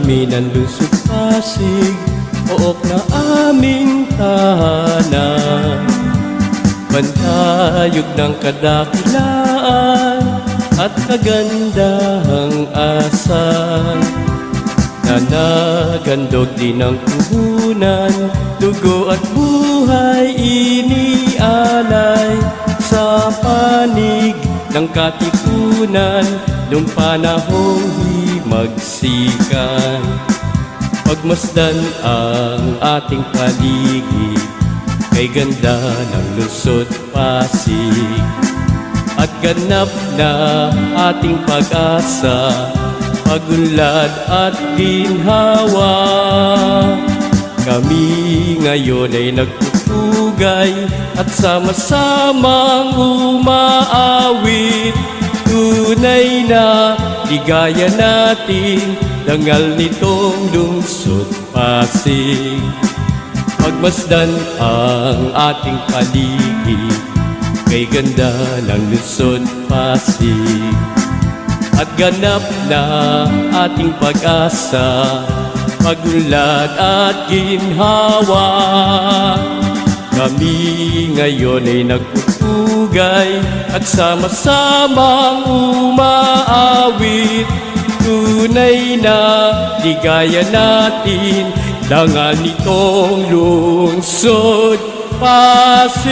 kami ng lusot pasig Ook na aming tahanan. Bantayog ng kadakilaan At kagandahang asan. Nanagandog din ang puhunan Dugo at buhay inialay. Sa panig ng katipunan Nung panahong himagsikan Pagmasdan ang ating paligid Kay ganda ng Luzon, Pasig. At ganap na ating pag-asa Pagunlad at ginhawa. Kami ngayon ay nagpupugay At sama-samang umaawit. Tunay na ligaya natin Dangal nitong lungsod Pasig. Pagmasdan ang ating paligid Kay ganda ng Luzon, Pasig. At ganap na ating pag-asa Pagunlad at ginhawa. Kami ngayon ay nagpupugay At sama-samang umaawit. Tunay na ligaya natin Dangan nitong lungsod Pasig